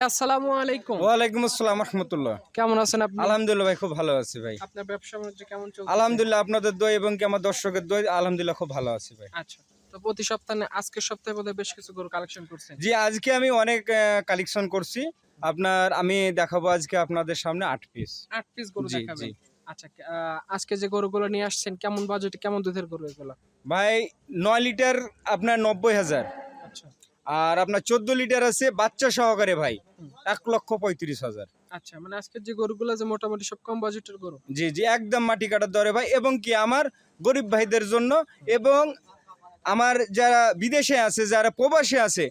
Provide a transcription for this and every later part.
আসসালামু আলাইকুম। ওয়ালাইকুম আসসালাম রহমতুল্লাহ। কেমন আছেন আপনি? আলহামদুলিল্লাহ ভাই খুব ভালো আছি ভাই। আপনার ব্যবসা বাণিজ্য কেমন চলছে? আলহামদুলিল্লাহ আপনাদের দই এবং কি আমার দর্শকের দই আলহামদুলিল্লাহ খুব ভালো আছি ভাই। আচ্ছা তো প্রতি সপ্তাহে আজকের সপ্তাহে বোধহয় বেশ কিছু গরু কালেকশন করছেন। জি আজকে আমি অনেক কালেকশন করছি। আপনার আমি দেখাবো আজকে আপনাদের সামনে আট পিস আট পিস গরু দেখাবেন। আচ্ছা আজকে যে গরুগুলো নিয়ে আসছেন কেমন বাজেটে কেমন দুধের গরু এগুলো? ভাই নয় লিটার আপনার নব্বই হাজার। আর আপনার চোদ্দ লিটার আছে বাচ্চা সহকারে ভাই এক লক্ষ পঁয়ত্রিশ হাজার। আচ্ছা মানে আজকের যে গরুগুলো যে মোটামুটি সব কম বাজেটের গরু? জি জি একদম মাটি কাটার দরে ভাই এবং কি আমার গরিব ভাইদের জন্য এবং আমার যারা বিদেশে আছে যারা প্রবাসে আছে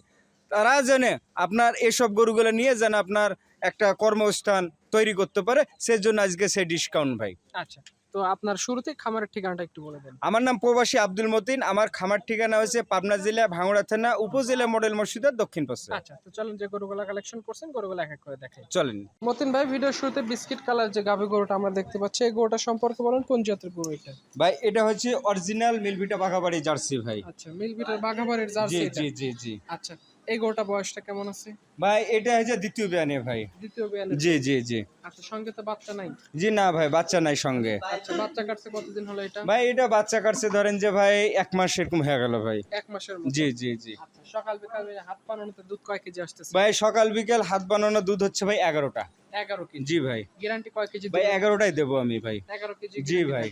তারা জানে আপনার এসব গরুগুলো নিয়ে যেন আপনার একটা কর্মস্থান তৈরি করতে পারে সেজন্য আজকে সে ডিসকাউন্ট ভাই। আচ্ছা তো আপনার শুরুতে খামারের ঠিকানাটা একটু বলে দেন। আমার নাম প্রবাসী আব্দুল মতিন আমার খামার ঠিকানা হয়েছে পাবনা জেলা ভাঙড়া থানা উপজেলা মডেল মসজিদের দক্ষিণ পাশে। আচ্ছা তো চলুন যে গরুগুলো কালেকশন করছেন গরুগুলো এক এক করে দেখাই। চলেন। মতিন ভাই ভিডিওর শুরুতে বিস্কিট কালার যে গাভী গরুটা আমরা দেখতে পাচ্ছি এই গরুটা সম্পর্কে বলেন কোন জাতের গরু এটা? ভাই এটা হচ্ছে অরিজিনাল মিলভিটা বাঘাবাড়ি জার্সি ভাই। আচ্ছা মিলবিটার বাঘাবাড়ির জার্সি জি জি জি জি। আচ্ছা এই গরুটা বয়সটা কেমন আছে? ভাই এটা হচ্ছে দ্বিতীয় বিয়ানে ভাই। দ্বিতীয় বিয়ানের জি জি জি। আচ্ছা সঙ্গে তো বাচ্চা নাই? জি না ভাই বাচ্চা নাই সঙ্গে। আচ্ছা বাচ্চা কাটছে কতদিন হলো এটা? ভাই এটা বাচ্চা কাটছে ধরেন যে ভাই এক মাস এরকম হয়ে গেল ভাই। এক মাসের জি জি জি। আচ্ছা সকাল বিকাল হাত পানানোতে দুধ কয় কেজি আসতেছে? ভাই সকাল বিকেল হাত বানানো দুধ হচ্ছে ভাই এগারোটা। এগারো কেজি। জি ভাই। গ্যারান্টি কয় কেজি ভাই এগারোটাই দেবো আমি ভাই। এগারো কেজি জি ভাই।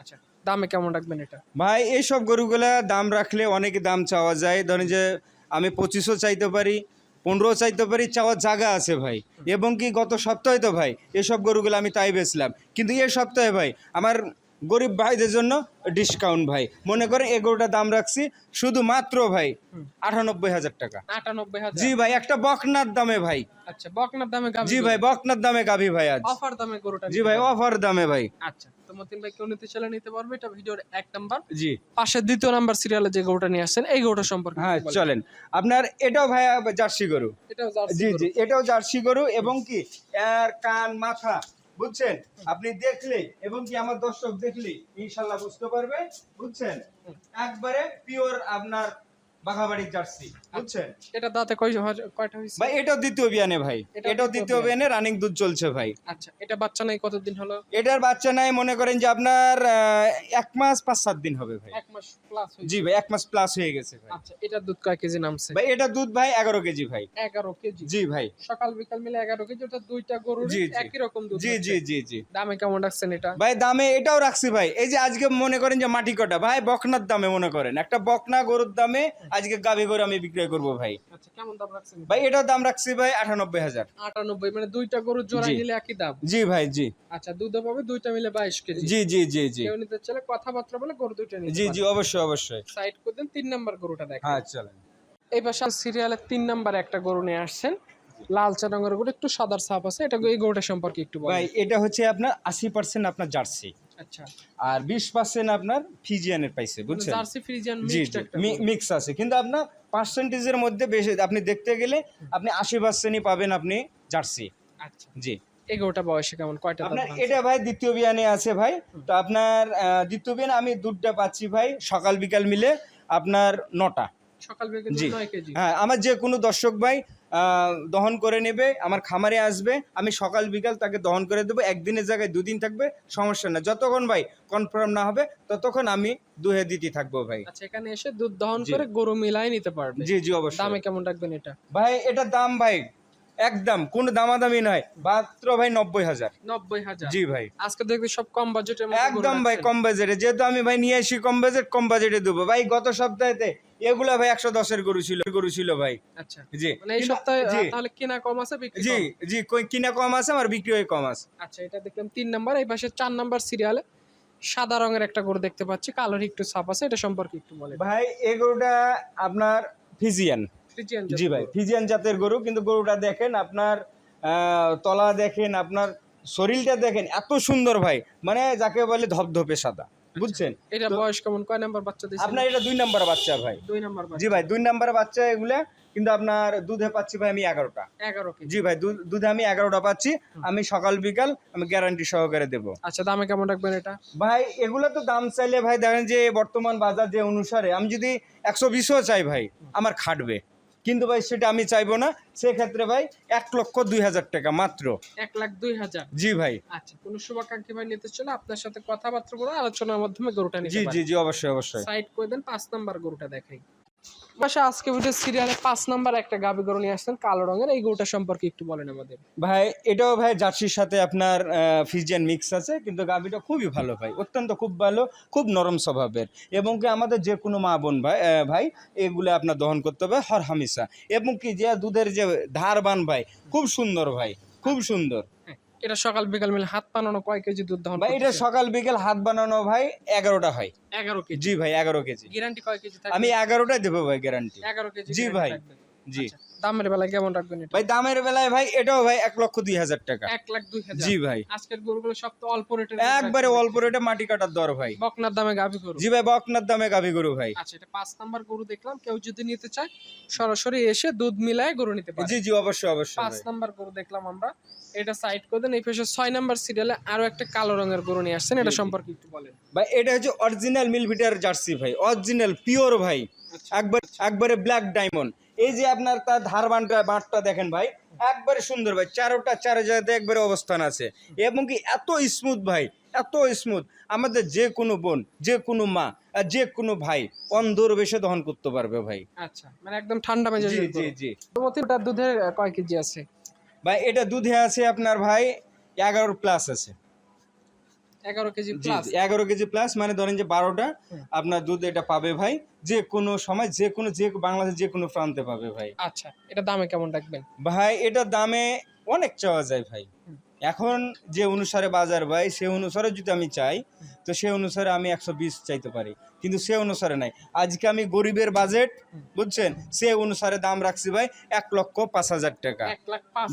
আচ্ছা দামে কেমন রাখবেন এটা? ভাই এইসব গরুগুলা দাম রাখলে অনেক দাম চাওয়া যায়। ধরেন যে আমি পঁচিশও চাইতে পারি পনেরো চাইতে পারি চাওয়ার জায়গা আছে ভাই। এবং কি গত সপ্তাহে তো ভাই এসব গরুগুলো আমি তাই বেচলাম। কিন্তু এ সপ্তাহে ভাই আমার গরিব ভাইদের জন্য ডিসকাউন্ট ভাই। মনে করেন এই গরুটার দাম রাখছি শুধুমাত্র ভাই আটানব্বই হাজার টাকা। আটানব্বই হাজার? জি ভাই একটা বকনার দামে ভাই। আচ্ছা বকনার দামে জি ভাই বকনার দামে গাভি ভাই আজ। অফার দামে গরুটা জি ভাই অফার দামে ভাই। আচ্ছা। কেউ নিতে চাইলে নিতে পারবে। এটা ভিডিওর এক নাম্বার। জি। দ্বিতীয় নাম্বার সিরিয়ালে যে গরুটা নিয়ে আসছেন এই গরুটা সম্পর্কে হ্যাঁ চলেন। আপনার এটাও ভাই জার্সি গরু। এটাও জার্সি জি। জি এটাও জার্সি গরু এবং কি এর কান মাথা বুঝছেন? আপনি দেখলে এবং কি আমার দর্শক দেখলে ইনশাল্লাহ বুঝতে পারবে বুঝছেন? একবারে পিওর আপনার বাঘাবাড়ির জার্সি বুঝছেন? এটা দাঁতে কয় কয়টা হয়েছে? ভাই এটাও দ্বিতীয় বিয়ানে ভাই। এটাও দ্বিতীয় বিয়ানে। রানিং দুধ চলছে ভাই। আচ্ছা এটা বাচ্চা নাই কতদিন হলো? এটার বাচ্চা নাই মনে করেন যে আপনার এক মাস পাঁচ সাত দিন হবে ভাই। এক মাস প্লাস জি ভাই এক মাস প্লাস হয়ে গেছে ভাই। আচ্ছা এটার দুধ কয় কেজি নামছে? ভাই এটা দুধ ভাই এগারো কেজি ভাই। এগারো কেজি। জি ভাই। সকাল বিকাল মিলে এগারো কেজি ওটা দুইটা জি। একই রকম দুধ জি জি জি জি। দামে কেমন রাখছেন এটা? ভাই দামে এটাও রাখছি ভাই। এই যে আজকে মনে করেন যে মাটি কটা ভাই বকনার দামে মনে করেন। একটা বকনা গরুর দামে আজকে গাভী গরু আমি বিক্রয় করব ভাই। আচ্ছা কেমন দাম রাখছেন? ভাই এটাও দাম রাখছি ভাই আটানব্বই হাজার। আটানব্বই মানে দুইটা গরুর জোড়া। নিলে একই দাম? জি ভাই জি। আচ্ছা দুধ পাবে দুইটা মিলে বাইশ কেজি। জি জি জি জি। কেউ নিতে চাইলে কথাবার্তা বলে গরু দুইটা নিতে জি জি অবশ্যই অবশ্যই। সাইড করে দেন তিন নাম্বার গরুটা দেখেন। হ্যাঁ চলেন। এই পাশে সিরিয়ালের তিন নাম্বার একটা গরু নিয়ে আসছেন। লাল চা রঙের গরু একটু সাদার ছাপ আছে এটা এই গরুটা সম্পর্কে একটু ভাই এটা হচ্ছে আপনার আশি পার্সেন্ট আপনার জার্সি। আচ্ছা। আর বিশ পার্সেন্ট আপনার ফিজিয়ানের পাইছে বুঝছেন? জার্সি ফ্রিজিয়ান জি মিক্সড জি একটা মি- মিক্স আছে। কিন্তু আপনার পার্সেন্টেজের মধ্যে বেশি আপনি দেখতে গেলে আপনি আশি পার্সেন্টই পাবেন আপনি জার্সি। আচ্ছা। জি। এই গরুটা বয়সে কেমন? কয়টা আপনার এটা ভাই দ্বিতীয় বিয়ানে আছে ভাই। তো আপনার দ্বিতীয় বিয়ানে আমি দুধটা পাচ্ছি ভাই সকাল বিকাল মিলে আপনার নটা। সকাল জি। হ্যাঁ আমার যে কোনো দর্শক ভাই দহন করে নেবে আমার খামারে আসবে আমি সকাল বিকাল তাকে দহন করে দেবো একদিনের জায়গায় দুদিন থাকবে সমস্যা না যতক্ষণ ভাই কনফার্ম না হবে ততক্ষণ আমি দুহে দিতে থাকব ভাই। আচ্ছা এখানে এসে দুধ দহন করে গরু মিলাই নিতে পারবে। জি জি অবশ্যই। দামে কেমন রাখবেন এটা? ভাই এটা দাম ভাই একদম কোনো দামাদামি নয় মাত্র ভাই নব্বই হাজার। নব্বই হাজার। জি ভাই। আজকে দেখবি সব কম বাজেটের একদম ভাই কম বাজেটে যেহেতু আমি ভাই নিয়ে আসি কম বাজেট কম বাজেটে দেবো। ভাই গত সপ্তাহেতে এগুলা ভাই একশো দশের গরু ছিল গরু ছিল ভাই। আচ্ছা। জি। মানে এই সপ্তাহে তাহলে কেনা কম আছে বিক্রি জি জি কিনা কম আছে আমার বিক্রি হয়ে কম আছে। আচ্ছা এটা দেখলাম তিন নাম্বার। এই পাশে চার নাম্বার সিরিয়ালে সাদা রঙের একটা গরু দেখতে পাচ্ছি। কালোর একটু ছাপ আছে এটা সম্পর্কে একটু বলে ভাই এই গরুটা আপনার ফিজিয়ান জি ভাই ফিজিয়ান জাতের গরু কিন্তু গরুটা দেখেন আপনার তলা দেখেন আপনার শরীরটা দেখেন এত সুন্দর ভাই। মানে যাকে বলে ধপধপে সাদা বুঝছেন? এটা বয়স কেমন? কয় নাম্বার বাচ্চা আপনার এটা দুই নাম্বার বাচ্চা ভাই। দুই নাম্বার জি ভাই দুই নাম্বার বাচ্চা এগুলা কিন্তু আপনার দুধে পাচ্ছি ভাই আমি এগারোটা। এগারো জি ভাই দুধ- দুধে আমি এগারোটা পাচ্ছি আমি সকাল বিকাল আমি গ্যারান্টি সহকারে দেবো। আচ্ছা দামে কেমন রাখবেন এটা? ভাই এগুলো তো দাম চাইলে ভাই দেখেন যে বর্তমান বাজার যে অনুসারে আমি যদি একশো বিশও চাই ভাই আমার খাটবে। কিন্তু ভাই সেটা আমি চাইব না। সেক্ষেত্রে ভাই এক লক্ষ দুই হাজার টাকা মাত্র। এক লাখ দুই হাজার? জি ভাই। আচ্ছা কোন শুভাকাঙ্ক্ষী ভাই নিতে চলে আপনার সাথে কথাবার্তা বলে আলোচনার মাধ্যমে গরুটা জি জি জি অবশ্যই অবশ্যই। সাইড করে দেন? পাঁচ নাম্বার গরুটা দেখাই। বাসা আজকে ভিডিও সিরিয়ালে পাঁচ নাম্বার একটা গাবি গরু নিয়ে আসছেন, কালো রঙের। এই গরুটা সম্পর্কে একটু বলেন আমাদের। ভাই, এটাও ভাই জার্সির সাথে আপনার ফিজিয়ান মিক্স আছে, কিন্তু গাভিটা খুবই ভালো ভাই, অত্যন্ত খুব ভালো, খুব নরম স্বভাবের। এবং কি আমাদের যে কোনো মা বোন ভাই ভাই, এগুলো আপনার দহন করতে হবে হর হামেশা। এবং কি যে দুধের যে ধারবান ভাই, খুব সুন্দর ভাই, খুব সুন্দর। এটা সকাল বিকাল মিলে হাত পানানো কয় কেজি দুধ দহন ভাই এটা সকাল বিকেল হাত বানানো ভাই এগারোটা হয়। এগারো কেজি। জি ভাই এগারো কেজি। গ্যারান্টি কয় কেজি থাকে আমি এগারোটাই দেবো ভাই গ্যারান্টি। এগারো কেজি জি ভাই। জি। আচ্ছা, দামের বেলায় কেমন রাখবেন ভাই দামের বেলায় ভাই এটাও ভাই এক লক্ষ দুই হাজার টাকা। এক লাখ দুই হাজার। জি ভাই। আজকের গরুগুলো সব তো অল্প রেটের একবারে অল্প রেটে মাটি কাটার দর ভাই। বকনার দামে গাভি গরু। জি ভাই বকনার দামে গাভি গরু ভাই। আচ্ছা এটা পাঁচ নাম্বার গরু দেখলাম কেউ যদি নিতে চায় সরাসরি এসে দুধ মিলায় গরু নিতে পারে। জি জি অবশ্যই অবশ্যই পাঁচ নাম্বার গরু দেখলাম আমরা। এটা সাইড করে দেন এই পাশে ছয় নাম্বার সিরিয়ালে আরও একটা কালো রঙের গরু নিয়ে আসছেন এটা। সম্পর্কে একটু বলেন। ভাই এটা হচ্ছে অরিজিনাল মিলভিটার জার্সি ভাই অরিজিনাল পিওর ভাই। আচ্ছা। একবার একবারে ব্ল্যাক ডায়মন্ড এই যে আপনার তার ধারবানটা বাঁটটা দেখেন ভাই একবারে সুন্দর ভাই চারোটা চার জায়গাতে একবারে অবস্থান আছে। এবং কি এত স্মুথ ভাই এত স্মুথ আমাদের যে কোনো বোন যে কোনো মা আর যে কোনো ভাই অন্ধর বেশে দহন করতে পারবে ভাই। আচ্ছা মানে একদম ঠান্ডা মেজাজের জি জি জি। দুধের কয় কেজি আছে? ভাই এটা দুধে আছে আপনার ভাই এগারো প্লাস আছে। এগারো কেজি প্লাস এগারো কেজি প্লাস মানে ধরেন যে বারোটা আপনার দুধ এটা পাবে ভাই যে কোনো সময় যে কোনো যে বাংলাদেশ যে কোনো প্রান্তে পাবে ভাই। আচ্ছা এটা দামে কেমন রাখবেন? ভাই এটার দামে অনেক চাওয়া যায় ভাই। এখন যে অনুসারে বাজার ভাই সে অনুসারে যদি আমি চাই তো সে অনুসারে আমি একশো বিশ চাইতে পারি। কিন্তু সে অনুসারে নাই। আজকে আমি গরিবের বাজেট বুঝছেন? সে অনুসারে দাম রাখছি ভাই এক লক্ষ পাঁচ হাজার টাকা।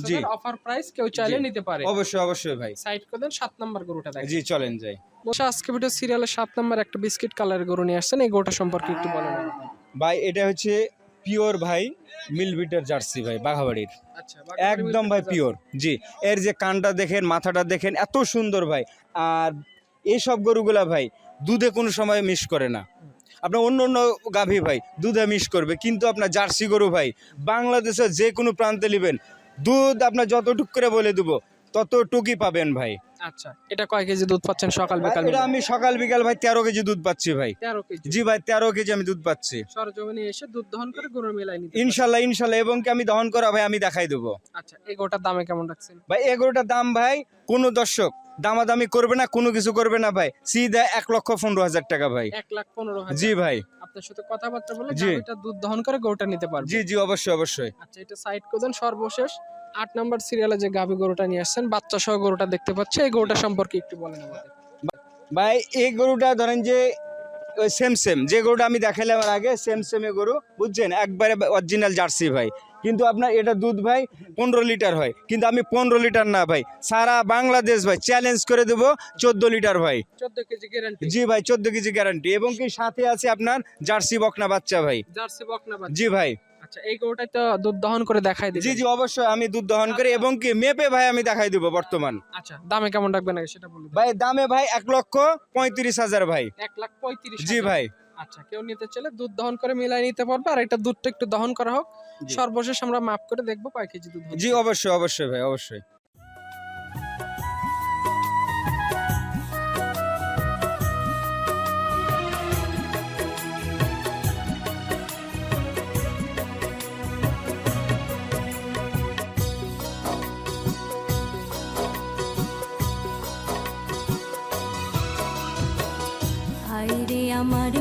জি। অফার প্রাইস কেউ চাইলে নিতে পারে। অবশ্যই অবশ্যই ভাই। সাইড করে দেন সাত নাম্বার গরুটা জি চলেন যাই। আজকে ভিডিও সিরিয়ালের সাত নাম্বার একটা বিস্কিট কালারের গরু নিয়ে আসছেন এই গরুটা সম্পর্কে একটু বলেন। ভাই এটা হচ্ছে পিওর ভাই মিলভিটার জার্সি ভাই বাঘাবাড়ির। আচ্ছা একদম ভাই পিওর জি। এর যে কানটা দেখেন মাথাটা দেখেন এত সুন্দর ভাই। আর এইসব গরুগুলা ভাই দুধে কোনো সময় মিস করে না। আপনার অন্য অন্য গাভী ভাই দুধে মিস করবে, কিন্তু আপনার জার্সি গরু ভাই বাংলাদেশের যে কোনো প্রান্তে নেবেন, দুধ আপনার যতটুক করে বলে দেবো, ততটুকুই পাবেন ভাই। আচ্ছা এটা কয় কেজি দুধ পাচ্ছেন সকাল বিকাল এটা আমি সকাল বিকাল ভাই তেরো কেজি দুধ পাচ্ছি ভাই। তেরো কেজি। জি ভাই তেরো কেজি আমি দুধ পাচ্ছি। সরজমিনে এসে দুধ দহন করে গরুর মেলায় নিতে পারবেন। ইনশাল্লাহ ইনশাল্লাহ এবং কি আমি দহন করা ভাই আমি দেখাই দেবো। আচ্ছা দামে কেমন রাখছেন? ভাই দাম ভাই কোনো দর্শক দামাদামি করবে না কোনো কিছু করবে না ভাই। সিধা এক লক্ষ পনেরো হাজার টাকা ভাই। এক লাখ পনেরো হাজার। জি ভাই। আপনার সাথে কথাবার্তা বলে জি। গাড়িটা দুধ দহন করে গরুটা নিতে পারবে। জি জি অবশ্যই অবশ্যই। আচ্ছা এটা সাইড সর্বশেষ? আট নাম্বার সিরিয়ালে যে গাভী গরুটা নিয়ে আসছেন বাচ্চা সহ গরুটা দেখতে পাচ্ছে। এই গরুটা সম্পর্কে একটু বলেন আমাদের ভাই এই গরুটা ধরেন যে ওই সেম সেম যে গরুটা আমি দেখালাম আর আগে সেম সেম এ গরু বুঝছেন? একবারে অরিজিনাল জার্সি ভাই। কিন্তু আপনার এটা দুধ ভাই পনেরো লিটার হয়। কিন্তু আমি পনেরো লিটার না ভাই। সারা বাংলাদেশ ভাই চ্যালেঞ্জ করে দেবো চোদ্দ লিটার ভাই। চোদ্দ কেজি গ্যারান্টি জি ভাই চোদ্দ কেজি গ্যারান্টি এবং কি সাথে আছে আপনার জার্সি বকনা বাচ্চা ভাই। জার্সি বকনা জি ভাই। আচ্ছা এই গরুটাই তো দুধ দহন করে দেখাই দিবেন। জি জি অবশ্যই আমি দুধ দহন করি এবং কি মেপে ভাই আমি দেখাই দেবো বর্তমান। আচ্ছা দামে কেমন রাখবেন আগে সেটা বলুন ভাই দামে ভাই এক লক্ষ পঁয়ত্রিশ হাজার ভাই। এক লাখ পঁয়ত্রিশ জি ভাই। আচ্ছা কেউ নিতে চাইলে দুধ দহন করে মিলাই নিতে পারবে আর এটা দুধটা একটু দহন করা হোক। সর্বশেষ আমরা মাপ করে দেখব কয় কেজি দুধ জি অবশ্যই অবশ্যই ভাই অবশ্যই। আমার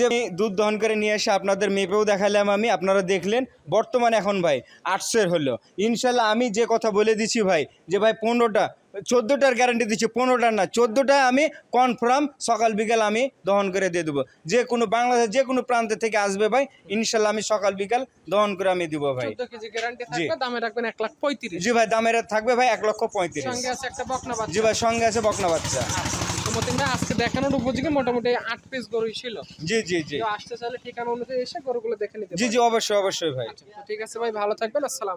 যে দুধ দহন করে নিয়ে এসে আপনাদের মেপেও দেখালাম আমি, আপনারা দেখলেন। বর্তমানে এখন ভাই আটশোর হলো। ইনশাল্লাহ আমি যে কথা বলে দিছি ভাই, যে ভাই পনেরোটা চোদ্দোটার গ্যারান্টি দিচ্ছি পনেরোটার না চোদ্দোটা আমি কনফার্ম সকাল বিকাল আমি দহন করে দিয়ে দেবো। যে কোনো বাংলাদেশ যে কোনো প্রান্ত থেকে আসবে ভাই ইনশাল্লাহ আমি সকাল বিকাল দহন করে আমি দিব ভাই। জি। ভাই দামের থাকবে ভাই এক লক্ষ পঁয়ত্রিশ। জি ভাই সঙ্গে আছে বকনা বাচ্চা। আজকে দেখানোর উপযোগী মোটামুটি আট পিস গরুই ছিল। জি জি জি। আসতে চাইলে ঠিকানা অনুযায়ী এসে গরুগুলো দেখে নিতে জি জি অবশ্যই অবশ্যই ভাই। ঠিক আছে ভাই ভালো থাকবেন আসসালাম